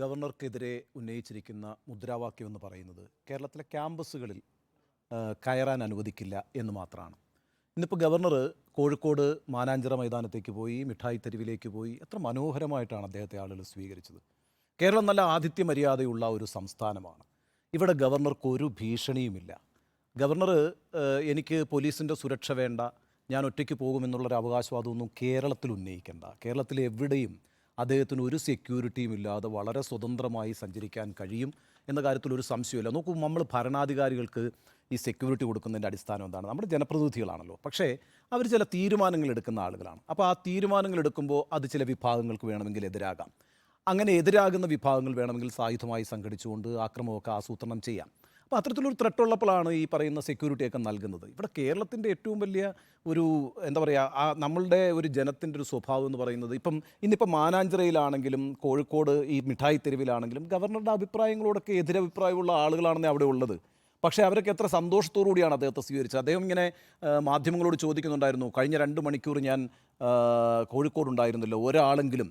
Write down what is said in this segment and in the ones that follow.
ഗവർണർക്കെതിരെ ഉന്നയിച്ചിരിക്കുന്ന മുദ്രാവാക്യം എന്ന് പറയുന്നത് കേരളത്തിലെ ക്യാമ്പസുകളിൽ കയറാൻ അനുവദിക്കില്ല എന്ന് മാത്രമാണ്. ഇന്നിപ്പോൾ ഗവർണർ കോഴിക്കോട് മാനാഞ്ചിറ മൈതാനത്തേക്ക് പോയി മിഠായി തെരുവിലേക്ക് പോയി എത്ര മനോഹരമായിട്ടാണ് അദ്ദേഹത്തെ ആളുകൾ സ്വീകരിച്ചത്. കേരളം നല്ല ആതിഥ്യ മര്യാദയുള്ള ഒരു സംസ്ഥാനമാണ്. ഇവിടെ ഗവർണർക്ക് ഒരു ഭീഷണിയുമില്ല. ഗവർണർ എനിക്ക് പോലീസിന്റെ സുരക്ഷ വേണ്ട ഞാൻ ഒറ്റയ്ക്ക് പോകുമെന്നുള്ളൊരു അവകാശവാദമൊന്നും കേരളത്തിൽ ഉന്നയിക്കേണ്ട. കേരളത്തിൽ എവിടെയും അദ്ദേഹത്തിന് ഒരു സെക്യൂരിറ്റിയും ഇല്ലാതെ വളരെ സ്വതന്ത്രമായി സഞ്ചരിക്കാൻ കഴിയും എന്ന കാര്യത്തിൽ ഒരു സംശയമില്ല നോക്കൂ നമ്മൾ ഭരണാധികാരികൾക്ക് ഈ സെക്യൂരിറ്റി കൊടുക്കുന്നതിന്റെ അടിസ്ഥാനം എന്താണ്? നമ്മുടെ ജനപ്രതിനിധികളാണല്ലോ. പക്ഷേ അവർ ചില തീരുമാനങ്ങൾ എടുക്കുന്ന ആളുകളാണ്. അപ്പോൾ ആ തീരുമാനങ്ങൾ എടുക്കുമ്പോൾ അത് ചില വിഭാഗങ്ങൾക്ക് വേണമെങ്കിൽ എതിരാകാം. അങ്ങനെ എതിരാകുന്ന വിഭാഗങ്ങൾ വേണമെങ്കിൽ സായുധമായി സംഘടിച്ചുകൊണ്ട് ആക്രമമൊക്കെ ആസൂത്രണം ചെയ്യാം. അപ്പോൾ അത്തരത്തിലൊരു ത്രെട്ട് ഉള്ളപ്പോഴാണ് ഈ പറയുന്ന സെക്യൂരിറ്റി ഒക്കെ നൽകുന്നത്. ഇവിടെ കേരളത്തിന്റെ ഏറ്റവും വലിയ ഒരു എന്താ പറയുക ആ നമ്മളുടെ ഒരു ജനത്തിന്റെ ഒരു സ്വഭാവം എന്ന് പറയുന്നത് ഇപ്പം ഇന്നിപ്പം മാനാഞ്ചിറയിലാണെങ്കിലും കോഴിക്കോട് ഈ മിഠായി തെരുവിലാണെങ്കിലും ഗവർണറുടെ അഭിപ്രായങ്ങളോടൊക്കെ എതിരഭിപ്രായമുള്ള ആളുകളാണ് അവിടെ ഉള്ളത്. പക്ഷേ അവരൊക്കെ എത്ര സന്തോഷത്തോടുകൂടിയാണ് അദ്ദേഹത്തെ സ്വീകരിച്ചത്. അദ്ദേഹം ഇങ്ങനെ മാധ്യമങ്ങളോട് ചോദിക്കുന്നുണ്ടായിരുന്നു കഴിഞ്ഞ രണ്ട് മണിക്കൂർ ഞാൻ കോഴിക്കോട് കോഴിക്കോടുണ്ടായിരുന്നല്ലോ ഒരാളെങ്കിലും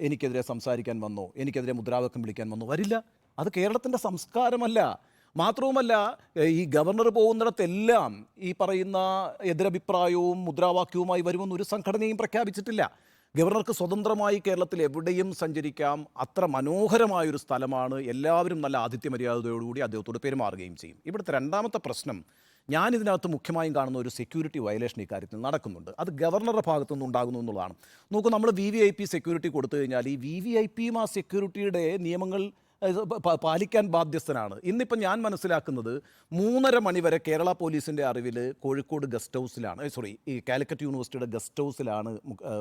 എനിക്കെതിരെ സംസാരിക്കാൻ വന്നോ? എനിക്കെതിരെ മുദ്രാവാക്യം വിളിക്കാൻ വന്നോ? വരില്ല. അത് കേരളത്തിന്റെ സംസ്കാരമല്ല. മാത്രവുമല്ല ഈ ഗവർണർ പോകുന്നിടത്തെല്ലാം ഈ പറയുന്ന എതിരഭിപ്രായവും മുദ്രാവാക്യവുമായി വരുമെന്ന് ഒരു സംഘടനയും പ്രഖ്യാപിച്ചിട്ടില്ല. ഗവർണർക്ക് സ്വതന്ത്രമായി കേരളത്തിൽ എവിടെയും സഞ്ചരിക്കാം. അത്ര മനോഹരമായൊരു സ്ഥലമാണ്. എല്ലാവരും നല്ല ആതിഥ്യ മര്യാദയോടുകൂടി അദ്ദേഹത്തോട് പെരുമാറുകയും ചെയ്യും. ഇവിടുത്തെ രണ്ടാമത്തെ പ്രശ്നം ഞാൻ ഇതിനകത്ത് മുഖ്യമായും കാണുന്ന ഒരു സെക്യൂരിറ്റി വയലേഷൻ ഇക്കാര്യത്തിൽ നടക്കുന്നുണ്ട്. അത് ഗവർണറുടെ ഭാഗത്തു നിന്ന് ഉണ്ടാകുന്നു എന്നുള്ളതാണ്. നോക്കൂ നമ്മൾ V V I P security കൊടുത്തു കഴിഞ്ഞാൽ ഈ വി വി ഐ പിയും ആ സെക്യൂരിറ്റിയുടെ നിയമങ്ങൾ പാലിക്കാൻ ബാധ്യസ്ഥനാണ്. ഇന്നിപ്പം ഞാൻ മനസ്സിലാക്കുന്നത് മൂന്നര മണിവരെ കേരള പോലീസിന്റെ അറിവിൽ കോഴിക്കോട് ഗസ്റ്റ് ഹൗസിലാണ് സോറി ഈ കാലിക്കറ്റ് യൂണിവേഴ്സിറ്റിയുടെ ഗസ്റ്റ് ഹൗസിലാണ്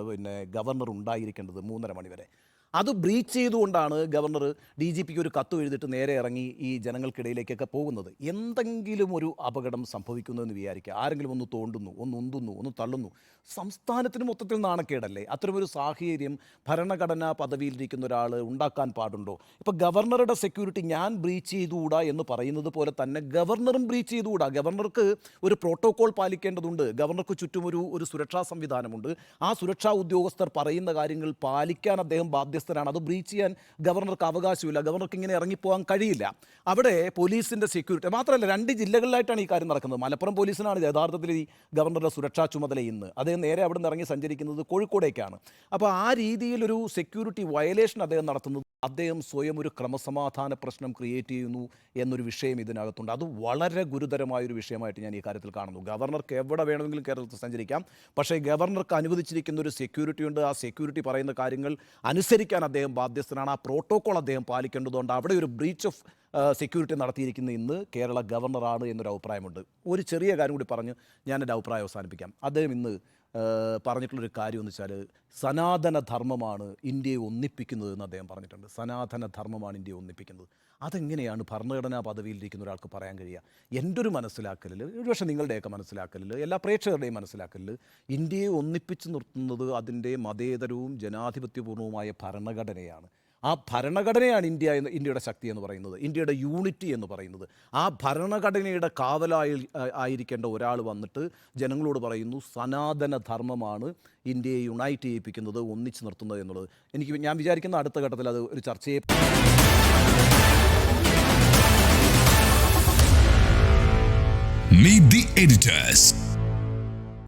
പിന്നെ ഗവർണർ ഉണ്ടായിരിക്കേണ്ടത് മൂന്നര മണിവരെ. അത് ബ്രീച്ച് ചെയ്തുകൊണ്ടാണ് ഗവർണർ ഡി ജി പിക്ക് ഒരു കത്ത് എഴുതിയിട്ട് നേരെ ഇറങ്ങി ഈ ജനങ്ങൾക്കിടയിലേക്കൊക്കെ പോകുന്നത്. എന്തെങ്കിലും ഒരു അപകടം സംഭവിക്കുന്നു എന്ന് വിചാരിക്കുക. ആരെങ്കിലും ഒന്ന് തോണ്ടുന്നു ഒന്ന് ഉന്തുന്നു ഒന്ന് തള്ളുന്നു. സംസ്ഥാനത്തിന് മൊത്തത്തിൽ നാണക്കേടല്ലേ? അത്തരമൊരു സാഹചര്യം ഭരണഘടനാ പദവിയിലിരിക്കുന്ന ഒരാൾ ഉണ്ടാക്കാൻ പാടുണ്ടോ? ഇപ്പോൾ ഗവർണറുടെ സെക്യൂരിറ്റി ഞാൻ ബ്രീച്ച് ചെയ്തുകൂടാ എന്ന് പറയുന്നത് പോലെ തന്നെ ഗവർണറും ബ്രീച്ച് ചെയ്തുകൂടാ. ഗവർണർക്ക് ഒരു പ്രോട്ടോകോൾ പാലിക്കേണ്ടതുണ്ട്. ഗവർണർക്ക് ചുറ്റും ഒരു ഒരു സുരക്ഷാ സംവിധാനമുണ്ട്. ആ സുരക്ഷാ ഉദ്യോഗസ്ഥർ പറയുന്ന കാര്യങ്ങൾ പാലിക്കാൻ അദ്ദേഹം ബാധ്യസ്ഥനാണ് അത് ബ്രീച്ച് ചെയ്യാൻ ഗവർണർക്ക് അവകാശമില്ല. ഗവർണർക്ക് ഇങ്ങനെ ഇറങ്ങിപ്പോകാൻ കഴിയില്ല. അവിടെ പോലീസിന്റെ സെക്യൂരിറ്റി മാത്രമല്ല രണ്ട് ജില്ലകളിലായിട്ടാണ് ഈ കാര്യം നടക്കുന്നത്. മലപ്പുറം പോലീസിനാണ് യഥാർത്ഥത്തിൽ ഈ ഗവർണറുടെ സുരക്ഷാ ചുമതല ഇന്ന്. അദ്ദേഹം നേരെ അവിടെ നിന്ന് ഇറങ്ങി സഞ്ചരിക്കുന്നത് കോഴിക്കോടേക്കാണ്. അപ്പോൾ ആ രീതിയിലൊരു സെക്യൂരിറ്റി വയലേഷൻ അദ്ദേഹം നടത്തുന്നത് അദ്ദേഹം സ്വയം ഒരു ക്രമസമാധാന പ്രശ്നം ക്രിയേറ്റ് ചെയ്യുന്നു എന്നൊരു വിഷയം ഇതിനകത്തുണ്ട്. അത് വളരെ ഗുരുതരമായൊരു വിഷയമായിട്ട് ഞാൻ ഈ കാര്യത്തിൽ കാണുന്നു. ഗവർണർക്ക് എവിടെ വേണമെങ്കിലും കേരളത്തിൽ സഞ്ചരിക്കാം. പക്ഷേ ഗവർണർക്ക് അനുവദിച്ചിരിക്കുന്ന ഒരു സെക്യൂരിറ്റി ഉണ്ട്. ആ സെക്യൂരിറ്റി പറയുന്ന കാര്യങ്ങൾ അനുസരിക്കാൻ അദ്ദേഹം ബാധ്യസ്ഥനാണ്. ആ പ്രോട്ടോകോൾ അദ്ദേഹം പാലിക്കേണ്ടതുകൊണ്ട് അവിടെ ഒരു ബ്രീച്ച് ഓഫ് സെക്യൂരിറ്റി നടത്തിയിരിക്കുന്ന ഇന്ന് കേരള ഗവർണറാണ് എന്നൊരു അഭിപ്രായമുണ്ട്. ഒരു ചെറിയ കാര്യം കൂടി പറഞ്ഞ് ഞാൻ എന്റെ അഭിപ്രായം അവസാനിപ്പിക്കാം. അദ്ദേഹം ഇന്ന് പറഞ്ഞിട്ടുള്ളൊരു കാര്യം എന്ന് വെച്ചാൽ സനാതന ധർമ്മമാണ് ഇന്ത്യയെ ഒന്നിപ്പിക്കുന്നത് എന്ന് അദ്ദേഹം പറഞ്ഞിട്ടുണ്ട്. സനാതന ധർമ്മമാണ് ഇന്ത്യയെ ഒന്നിപ്പിക്കുന്നത്. അതെങ്ങനെയാണ് ഭരണഘടനാ പദവിയിലിരിക്കുന്ന ഒരാൾക്ക് പറയാൻ കഴിയുക? എന്റെ ഒരു മനസ്സിലാക്കലിൽ ഒരുപക്ഷെ നിങ്ങളുടെയൊക്കെ മനസ്സിലാക്കലിൽ എല്ലാ പ്രേക്ഷകരുടെയും മനസ്സിലാക്കലിൽ ഇന്ത്യയെ ഒന്നിപ്പിച്ച് നിർത്തുന്നത് അതിന്റെ മതേതരവും ജനാധിപത്യപൂർണവുമായ ഭരണഘടനയാണ്. ആ ഭരണഘടനയാണ് ഇന്ത്യ എന്ന് ഇന്ത്യയുടെ ശക്തി എന്ന് പറയുന്നത് ഇന്ത്യയുടെ യൂണിറ്റി എന്ന് പറയുന്നത് ആ ഭരണഘടനയുടെ കാവലായി ആയിരിക്കേണ്ട ഒരാൾ വന്നിട്ട് ജനങ്ങളോട് പറയുന്നു സനാതന ധർമ്മമാണ് ഇന്ത്യയെ യുണൈറ്റ് ചെയ്യിപ്പിക്കുന്നത് ഒന്നിച്ചു നിർത്തുന്നത് എന്നുള്ളത് എനിക്ക് ഞാൻ വിചാരിക്കുന്ന അടുത്ത ഘട്ടത്തിൽ അത് ഒരു ചർച്ചയെ Meet the editors.